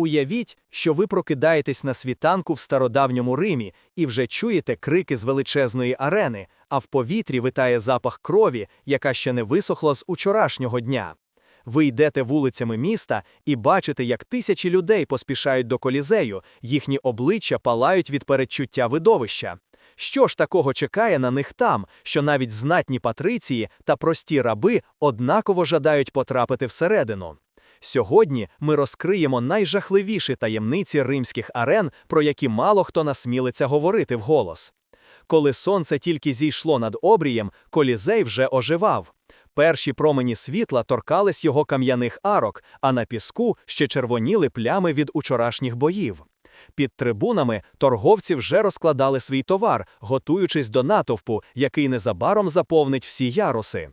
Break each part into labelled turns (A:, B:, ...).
A: Уявіть, що ви прокидаєтесь на світанку в стародавньому Римі і вже чуєте крики з величезної арени, а в повітрі витає запах крові, яка ще не висохла з учорашнього дня. Ви йдете вулицями міста і бачите, як тисячі людей поспішають до колізею, їхні обличчя палають від передчуття видовища. Що ж такого чекає на них там, що навіть знатні патриції та прості раби однаково жадають потрапити всередину? Сьогодні ми розкриємо найжахливіші таємниці римських арен, про які мало хто насмілиться говорити вголос. Коли сонце тільки зійшло над обрієм, колізей вже оживав. Перші промені світла торкались його кам'яних арок, а на піску ще червоніли плями від учорашніх боїв. Під трибунами торговці вже розкладали свій товар, готуючись до натовпу, який незабаром заповнить всі яруси.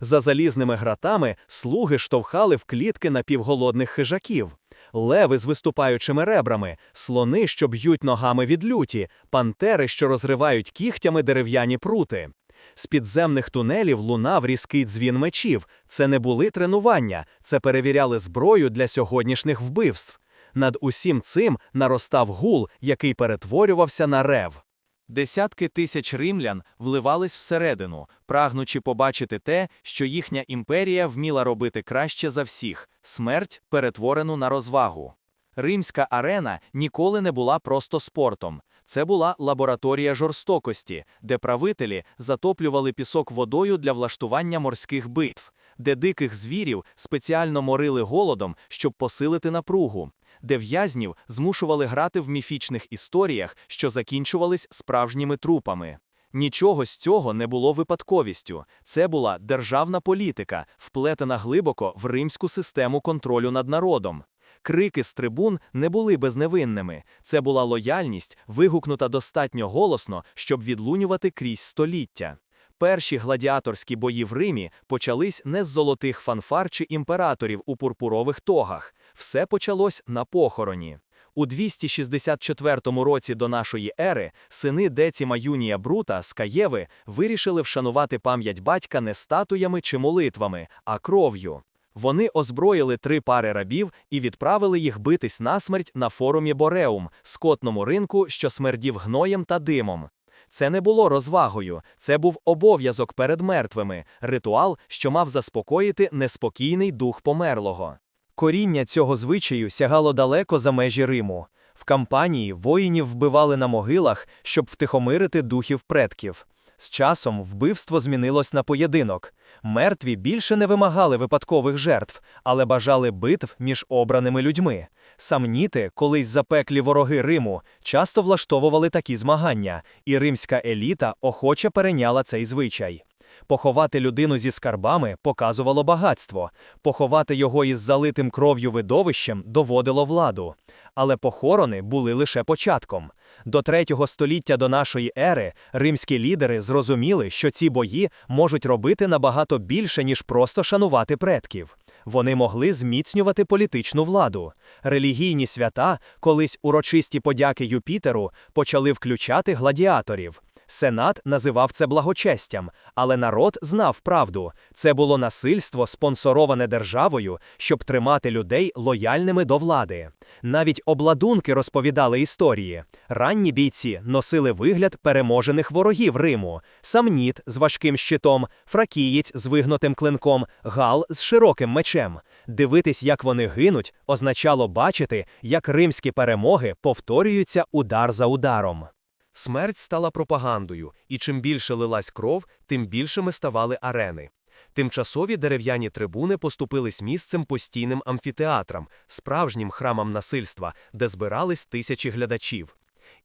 A: За залізними гратами слуги штовхали в клітки напівголодних хижаків, леви з виступаючими ребрами, слони, що б'ють ногами від люті, пантери, що розривають кігтями дерев'яні прути. З підземних тунелів лунав різкий дзвін мечів. Це не були тренування, це перевіряли зброю для сьогоднішніх вбивств. Над усім цим наростав гул, який перетворювався на рев. Десятки тисяч римлян вливались всередину, прагнучи побачити те, що їхня імперія вміла робити краще за всіх смерть, перетворену на розвагу. Римська арена ніколи не була просто спортом. Це була лабораторія жорстокості, де правителі затоплювали пісок водою для влаштування морських битв, де диких звірів спеціально морили голодом, щоб посилити напругу де в'язнів змушували грати в міфічних історіях, що закінчувались справжніми трупами. Нічого з цього не було випадковістю. Це була державна політика, вплетена глибоко в римську систему контролю над народом. Крики з трибун не були безневинними. Це була лояльність, вигукнута достатньо голосно, щоб відлунювати крізь століття. Перші гладіаторські бої в Римі почались не з золотих фанфар чи імператорів у пурпурових тогах. Все почалось на похороні. У 264 році до нашої ери сини Деціма Юнія Брута з Каєви вирішили вшанувати пам'ять батька не статуями чи молитвами, а кров'ю. Вони озброїли три пари рабів і відправили їх битись насмерть на форумі Бореум, скотному ринку, що смердів гноєм та димом. Це не було розвагою, це був обов'язок перед мертвими, ритуал, що мав заспокоїти неспокійний дух померлого. Коріння цього звичаю сягало далеко за межі Риму. В кампанії воїнів вбивали на могилах, щоб втихомирити духів предків. З часом вбивство змінилось на поєдинок. Мертві більше не вимагали випадкових жертв, але бажали битв між обраними людьми. Самніти, колись запеклі вороги Риму, часто влаштовували такі змагання, і римська еліта охоче перейняла цей звичай. Поховати людину зі скарбами показувало багатство, поховати його із залитим кров'ю видовищем доводило владу. Але похорони були лише початком. До третього століття до нашої ери римські лідери зрозуміли, що ці бої можуть робити набагато більше, ніж просто шанувати предків. Вони могли зміцнювати політичну владу. Релігійні свята, колись урочисті подяки Юпітеру, почали включати гладіаторів. Сенат називав це благочестям, але народ знав правду. Це було насильство, спонсороване державою, щоб тримати людей лояльними до влади. Навіть обладунки розповідали історії. Ранні бійці носили вигляд переможених ворогів Риму: самніт з важким щитом, фракієць з вигнутим клинком, гал з широким мечем. Дивитись, як вони гинуть, означало бачити, як римські перемоги повторюються удар за ударом. Смерть стала пропагандою, і чим більше лилась кров, тим більшими ставали арени. Тимчасові дерев'яні трибуни поступились місцем постійним амфітеатрам, справжнім храмам насильства, де збирались тисячі глядачів.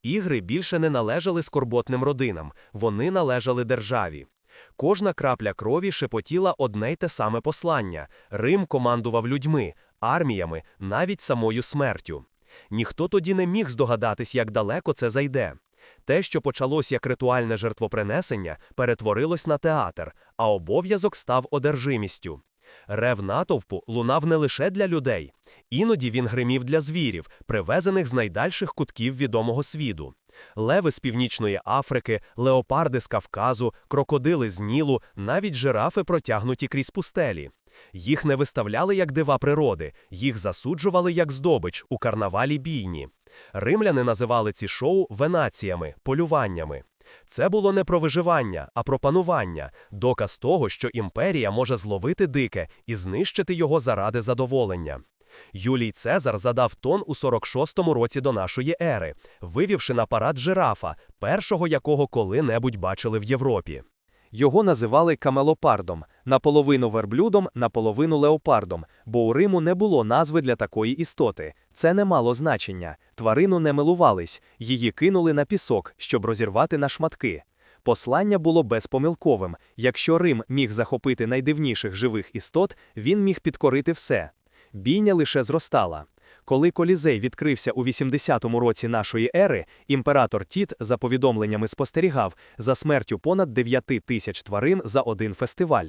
A: Ігри більше не належали скорботним родинам, вони належали державі. Кожна крапля крові шепотіла одне й те саме послання Рим командував людьми, арміями, навіть самою смертю. Ніхто тоді не міг здогадатись, як далеко це зайде. Те, що почалось як ритуальне жертвопринесення, перетворилось на театр, а обов'язок став одержимістю. Рев натовпу лунав не лише для людей, іноді він гримів для звірів, привезених з найдальших кутків відомого світу. Леви з північної Африки, леопарди з Кавказу, крокодили з Нілу, навіть жирафи протягнуті крізь пустелі.
B: Їх не виставляли як дива природи, їх засуджували як здобич у карнавалі бійні. Римляни називали ці шоу венаціями, полюваннями. Це було не про виживання, а про панування, доказ того, що імперія може зловити дике і знищити його заради задоволення. Юлій Цезар задав тон у 46-му році до нашої ери, вивівши на парад жирафа, першого якого коли-небудь бачили в Європі.
A: Його називали камелопардом, наполовину верблюдом, наполовину леопардом, бо у Риму не було назви для такої істоти. Це не мало значення. Тварину не милувались, її кинули на пісок, щоб розірвати на шматки. Послання було безпомилковим. Якщо Рим міг захопити найдивніших живих істот, він міг підкорити все. Бійня лише зростала. Коли колізей відкрився у 80-му році нашої ери, імператор Тіт за повідомленнями спостерігав за смертю понад 9 тисяч тварин за один фестиваль.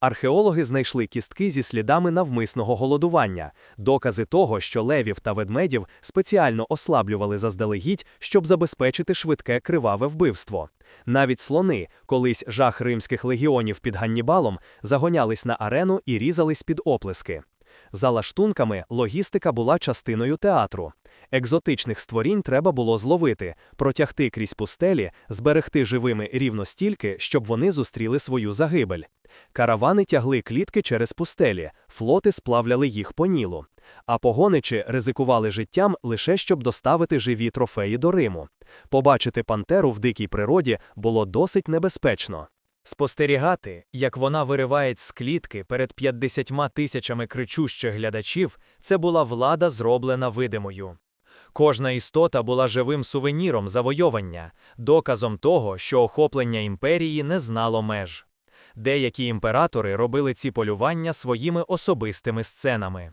A: Археологи знайшли кістки зі слідами навмисного голодування, докази того, що левів та ведмедів спеціально ослаблювали заздалегідь, щоб забезпечити швидке криваве вбивство. Навіть слони, колись жах римських легіонів під Ганнібалом, загонялись на арену і різались під оплески. За лаштунками логістика була частиною театру. Екзотичних створінь треба було зловити, протягти крізь пустелі, зберегти живими рівно стільки, щоб вони зустріли свою загибель. Каравани тягли клітки через пустелі, флоти сплавляли їх по нілу. А погоничі ризикували життям лише щоб доставити живі трофеї до Риму. Побачити пантеру в дикій природі було досить небезпечно. Спостерігати, як вона вириває з клітки перед 50 тисячами кричущих глядачів, це була влада, зроблена видимою. Кожна істота була живим сувеніром завойовання, доказом того, що охоплення імперії не знало меж. Деякі імператори робили ці полювання своїми особистими сценами.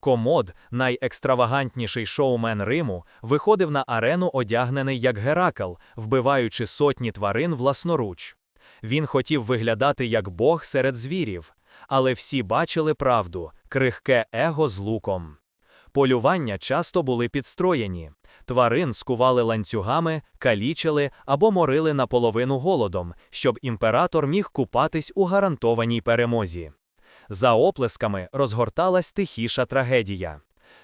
A: Комод, найекстравагантніший шоумен Риму, виходив на арену одягнений як Геракл, вбиваючи сотні тварин власноруч. Він хотів виглядати як Бог серед звірів, але всі бачили правду крихке его з луком. Полювання часто були підстроєні, тварин скували ланцюгами, калічили або морили наполовину голодом, щоб імператор міг купатись у гарантованій перемозі. За оплесками розгорталась тихіша трагедія.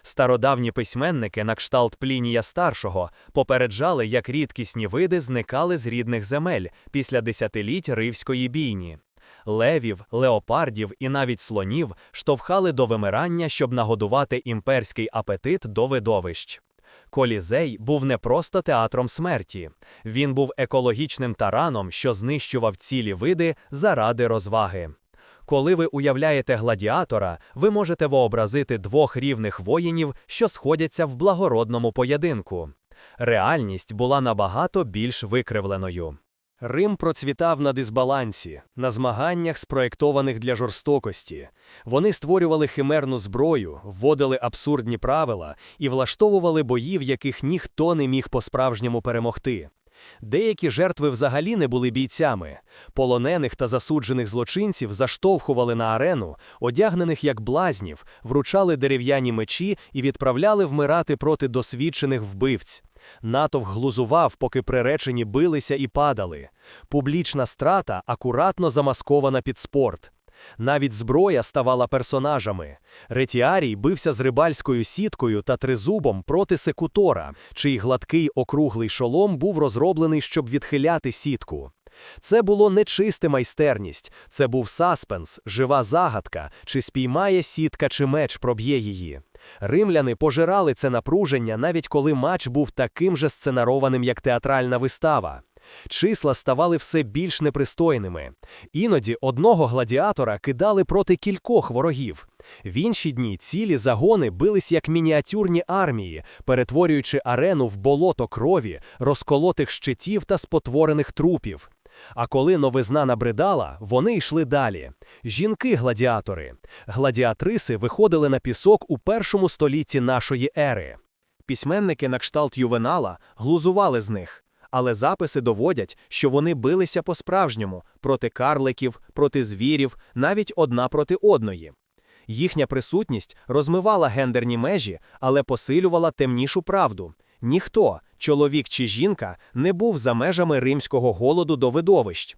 A: Стародавні письменники на кшталт Плінія старшого попереджали, як рідкісні види зникали з рідних земель після десятиліть ривської бійні. Левів, леопардів і навіть слонів штовхали до вимирання, щоб нагодувати імперський апетит до видовищ. Колізей був не просто театром смерті, він був екологічним тараном, що знищував цілі види заради розваги. Коли ви уявляєте гладіатора, ви можете вообразити двох рівних воїнів, що сходяться в благородному поєдинку. Реальність була набагато більш викривленою. Рим процвітав на дисбалансі, на змаганнях, спроєктованих для жорстокості. Вони створювали химерну зброю, вводили абсурдні правила і влаштовували бої, в яких ніхто не міг по-справжньому перемогти. Деякі жертви взагалі не були бійцями. Полонених та засуджених злочинців заштовхували на арену, одягнених як блазнів, вручали дерев'яні мечі і відправляли вмирати проти досвідчених вбивць. Натовх глузував, поки приречені билися і падали. Публічна страта акуратно замаскована під спорт. Навіть зброя ставала персонажами. Ретіарій бився з рибальською сіткою та тризубом проти секутора, чий гладкий округлий шолом був розроблений, щоб відхиляти сітку. Це було не чиста майстерність, це був саспенс, жива загадка, чи спіймає сітка, чи меч проб'є її. Римляни пожирали це напруження, навіть коли матч був таким же сценарованим, як театральна вистава. Числа ставали все більш непристойними. Іноді одного гладіатора кидали проти кількох ворогів. В інші дні цілі загони бились як мініатюрні армії, перетворюючи арену в болото крові, розколотих щитів та спотворених трупів. А коли новизна набридала, вони йшли далі. Жінки-гладіатори. Гладіатриси виходили на пісок у першому столітті нашої ери. Письменники на кшталт Ювенала глузували з них. Але записи доводять, що вони билися по-справжньому проти карликів, проти звірів, навіть одна проти одної. Їхня присутність розмивала гендерні межі, але посилювала темнішу правду. Ніхто, чоловік чи жінка, не був за межами римського голоду до видовищ.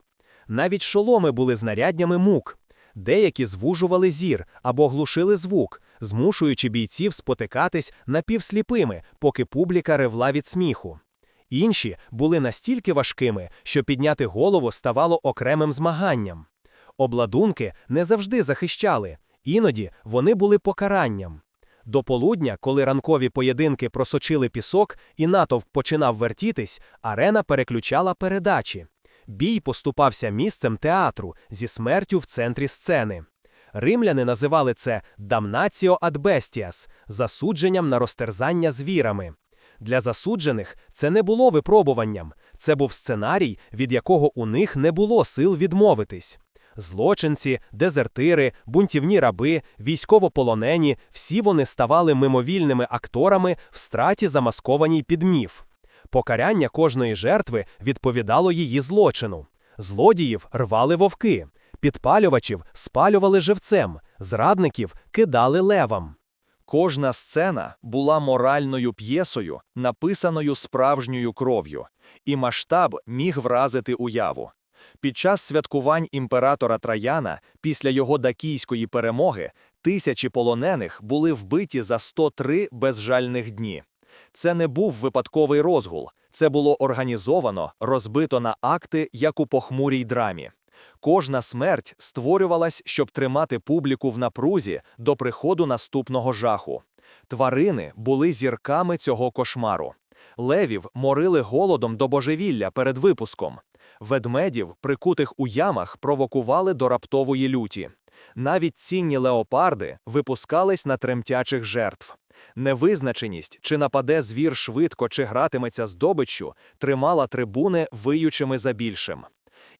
A: Навіть шоломи були знаряднями мук. Деякі звужували зір або глушили звук, змушуючи бійців спотикатись напівсліпими, поки публіка ревла від сміху. Інші були настільки важкими, що підняти голову ставало окремим змаганням. Обладунки не завжди захищали, іноді вони були покаранням. До полудня, коли ранкові поєдинки просочили пісок і натовп починав вертітись, арена переключала передачі. Бій поступався місцем театру зі смертю в центрі сцени. Римляни називали це «damnatio ad bestias» – засудженням на розтерзання звірами. Для засуджених це не було випробуванням, це був сценарій, від якого у них не було сил відмовитись. Злочинці, дезертири, бунтівні раби, військовополонені – всі вони ставали мимовільними акторами в страті, замаскованій під міф. Покаряння кожної жертви відповідало її злочину. Злодіїв рвали вовки, підпалювачів спалювали живцем, зрадників кидали левам. Кожна сцена була моральною п'єсою, написаною справжньою кров'ю, і масштаб міг вразити уяву. Під час святкувань імператора Траяна, після його дакійської перемоги, тисячі полонених були вбиті за 103 безжальних дні. Це не був випадковий розгул, це було організовано, розбито на акти, як у похмурій драмі. Кожна смерть створювалась, щоб тримати публіку в напрузі до приходу наступного жаху. Тварини були зірками цього кошмару. Левів морили голодом до божевілля перед випуском. Ведмедів, прикутих у ямах, провокували до раптової люті. Навіть цінні леопарди випускались на тремтячих жертв. Невизначеність, чи нападе звір швидко, чи гратиметься здобиччю, тримала трибуни виючими за більшим.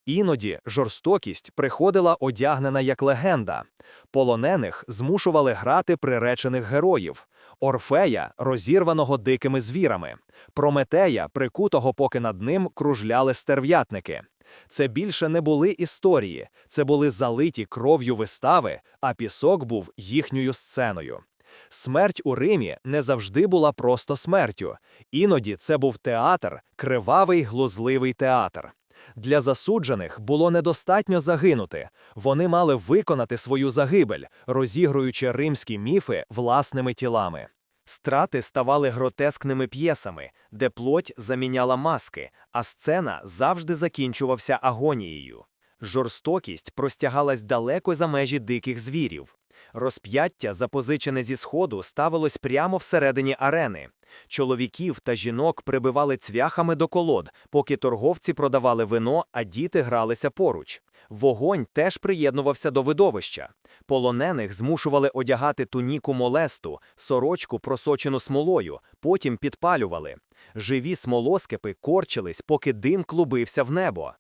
A: Іноді жорстокість приходила одягнена як легенда. Полонених змушували грати приречених героїв. Орфея, розірваного дикими звірами, Прометея, прикутого, поки над ним кружляли стерв'ятники. Це більше не були історії, це були залиті кров'ю вистави, а пісок був їхньою сценою. Смерть у Римі не завжди була просто смертю. Іноді це був театр, кривавий глузливий театр. Для засуджених було недостатньо загинути, вони мали виконати свою загибель, розігруючи римські міфи власними тілами. Страти ставали гротескними п'єсами, де плоть заміняла маски, а сцена завжди закінчувався агонією. Жорстокість простягалась далеко за межі диких звірів. Розп'яття, запозичене зі сходу, ставилось прямо всередині арени. Чоловіків та жінок прибивали цвяхами до колод, поки торговці продавали вино, а діти гралися поруч. Вогонь теж приєднувався до видовища. Полонених змушували одягати туніку молесту, сорочку, просочену смолою, потім підпалювали. Живі смолоскипи корчились, поки дим клубився в небо.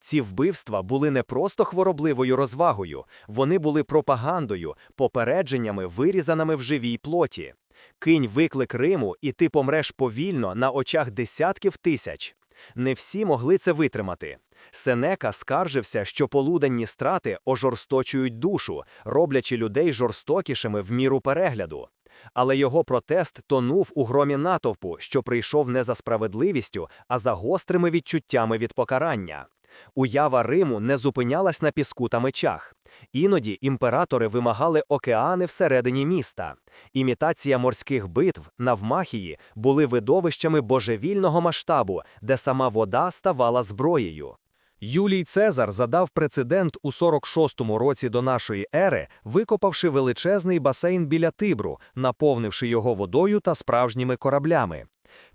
A: Ці вбивства були не просто хворобливою розвагою, вони були пропагандою, попередженнями, вирізаними в живій плоті. Кинь виклик Риму, і ти помреш повільно на очах десятків тисяч. Не всі могли це витримати. Сенека скаржився, що полуденні страти ожорсточують душу, роблячи людей жорстокішими в міру перегляду. Але його протест тонув у громі натовпу, що прийшов не за справедливістю, а за гострими відчуттями від покарання. Уява Риму не зупинялась на піску та мечах. Іноді імператори вимагали океани всередині міста. Імітація морських битв навмахії були видовищами божевільного масштабу, де сама вода ставала зброєю. Юлій Цезар задав прецедент у 46-му році до нашої ери, викопавши величезний басейн біля Тибру, наповнивши його водою та справжніми кораблями.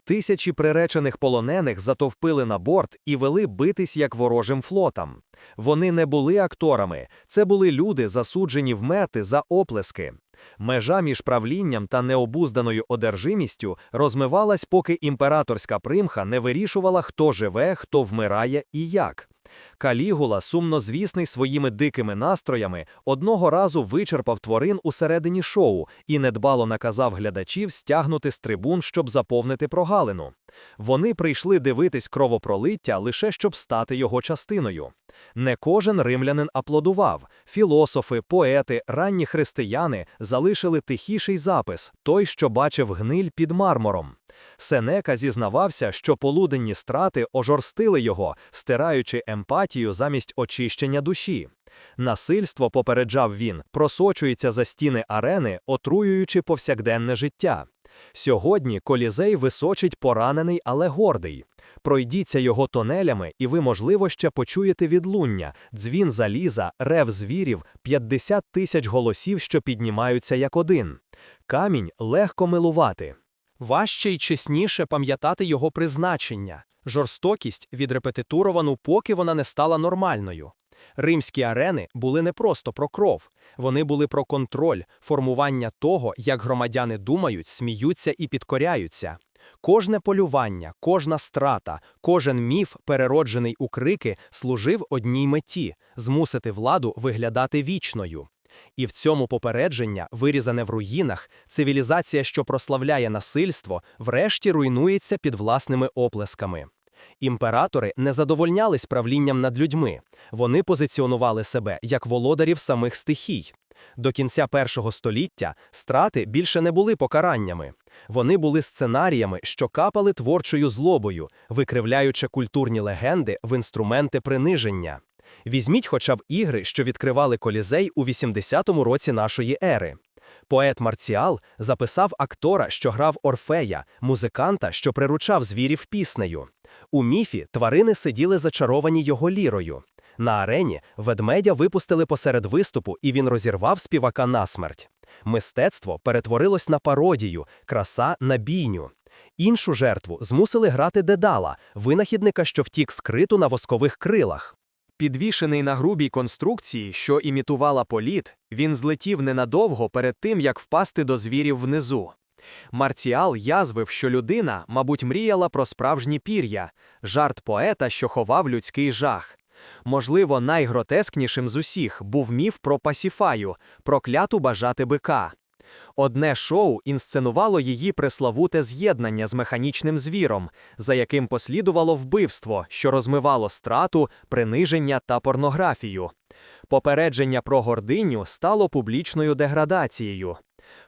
A: Тисячі приречених полонених затовпили на борт і вели битись як ворожим флотам. Вони не були акторами, це були люди, засуджені вмерти за оплески. Межа між правлінням та необузданою одержимістю розмивалась, поки імператорська примха не вирішувала, хто живе, хто вмирає і як. Калігула, сумнозвісний своїми дикими настроями, одного разу вичерпав тварин усередині шоу і недбало наказав глядачів стягнути з трибун, щоб заповнити прогалину. Вони прийшли дивитись кровопролиття лише щоб стати його частиною. Не кожен римлянин аплодував. Філософи, поети, ранні християни залишили тихіший запис, той, що бачив гниль під мармуром. Сенека зізнавався, що полуденні страти ожорстили його, стираючи емпатію замість очищення душі. Насильство, попереджав він, просочується за стіни арени, отруюючи повсякденне життя. Сьогодні колізей височить поранений, але гордий. Пройдіться його тонелями, і ви, можливо, ще почуєте відлуння, дзвін заліза, рев звірів, 50 тисяч голосів, що піднімаються як один. Камінь легко милувати. Важче й чесніше пам'ятати його призначення, жорстокість відрепетитуровану, поки вона не стала нормальною. Римські арени були не просто про кров, вони були про контроль, формування того, як громадяни думають, сміються і підкоряються. Кожне полювання, кожна страта, кожен міф, перероджений у крики, служив одній меті змусити владу виглядати вічною. І в цьому попередження, вирізане в руїнах, цивілізація, що прославляє насильство, врешті руйнується під власними оплесками. Імператори не задовольнялись правлінням над людьми, вони позиціонували себе як володарів самих стихій. До кінця першого століття страти більше не були покараннями. Вони були сценаріями, що капали творчою злобою, викривляючи культурні легенди в інструменти приниження. Візьміть хоча б ігри, що відкривали колізей у 80-му році нашої ери. Поет Марціал записав актора, що грав Орфея, музиканта, що приручав звірів піснею. У міфі тварини сиділи зачаровані його лірою. На арені ведмедя випустили посеред виступу, і він розірвав співака насмерть. Мистецтво перетворилось на пародію, краса на бійню. Іншу жертву змусили грати дедала, винахідника, що втік з криту на воскових крилах. Підвішений на грубій конструкції, що імітувала політ, він злетів ненадовго перед тим, як впасти до звірів внизу. Марціал язвив, що людина, мабуть, мріяла про справжні пір'я, жарт поета, що ховав людський жах. Можливо, найгротескнішим з усіх був міф про Пасіфаю, про кляту бажати бика. Одне шоу інсценувало її преславуте з'єднання з механічним звіром, за яким послідувало вбивство, що розмивало страту, приниження та порнографію. Попередження про гординю стало публічною деградацією.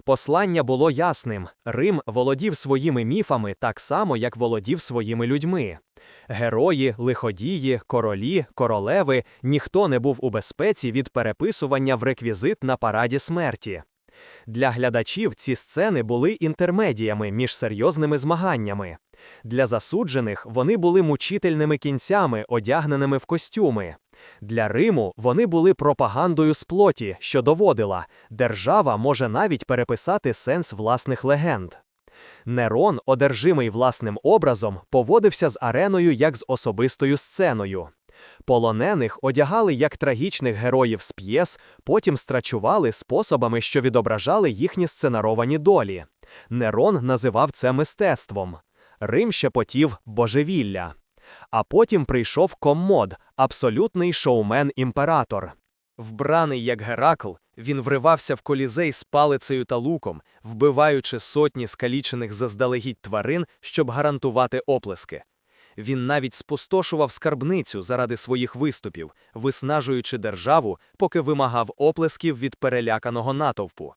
A: Послання було ясним: Рим володів своїми міфами так само, як володів своїми людьми. Герої, лиходії, королі, королеви ніхто не був у безпеці від переписування в реквізит на параді смерті. Для глядачів ці сцени були інтермедіями між серйозними змаганнями. Для засуджених вони були мучительними кінцями, одягненими в костюми. Для Риму вони були пропагандою з плоті, що доводила, держава може навіть переписати сенс власних легенд. Нерон, одержимий власним образом, поводився з ареною як з особистою сценою. Полонених одягали як трагічних героїв з п'єс, потім страчували способами, що відображали їхні сценаровані долі. Нерон називав це мистецтвом. Рим щепотів божевілля. А потім прийшов коммод, абсолютний шоумен-імператор. Вбраний як Геракл, він вривався в колізей з палицею та луком, вбиваючи сотні скалічених заздалегідь тварин, щоб гарантувати оплески. Він навіть спустошував скарбницю заради своїх виступів, виснажуючи державу, поки вимагав оплесків від переляканого натовпу.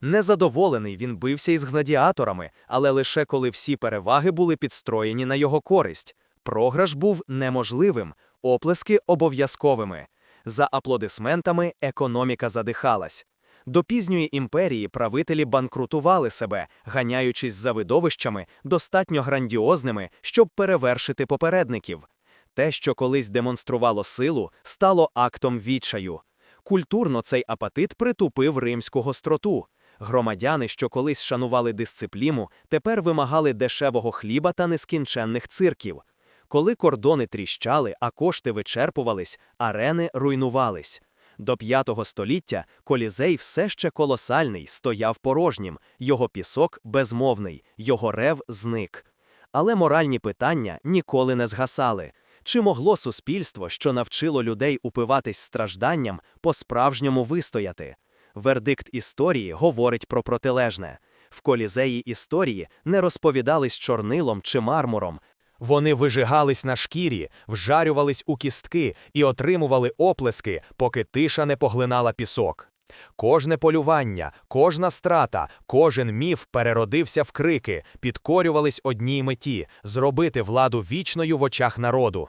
A: Незадоволений він бився із гладіаторами, але лише коли всі переваги були підстроєні на його користь. Програш був неможливим, оплески обов'язковими. За аплодисментами економіка задихалась. До пізньої імперії правителі банкрутували себе, ганяючись за видовищами, достатньо грандіозними, щоб перевершити попередників. Те, що колись демонструвало силу, стало актом відчаю. Культурно цей апатит притупив римську гостроту. Громадяни, що колись шанували дисципліну, тепер вимагали дешевого хліба та нескінченних цирків. Коли кордони тріщали, а кошти вичерпувались, арени руйнувались. До п'ятого століття колізей все ще колосальний, стояв порожнім, його пісок безмовний, його рев зник. Але моральні питання ніколи не згасали. Чи могло суспільство, що навчило людей упиватись стражданням, по-справжньому вистояти? Вердикт історії говорить про протилежне. В колізеї історії не розповідались чорнилом чи мармуром, вони вижигались на шкірі, вжарювались у кістки і отримували оплески, поки тиша не поглинала пісок. Кожне полювання, кожна страта, кожен міф переродився в крики, підкорювались одній меті зробити владу вічною в очах народу.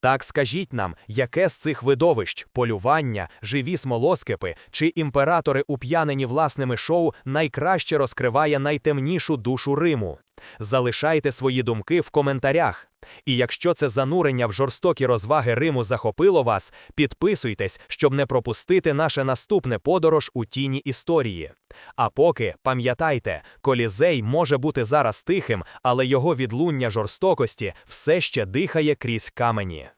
A: Так скажіть нам, яке з цих видовищ полювання, живі смолоскипи чи імператори, уп'янені власними шоу, найкраще розкриває найтемнішу душу Риму? Залишайте свої думки в коментарях. І якщо це занурення в жорстокі розваги Риму захопило вас, підписуйтесь, щоб не пропустити наше наступне подорож у тіні історії. А поки пам'ятайте, колізей може бути зараз тихим, але його відлуння жорстокості все ще дихає крізь камені.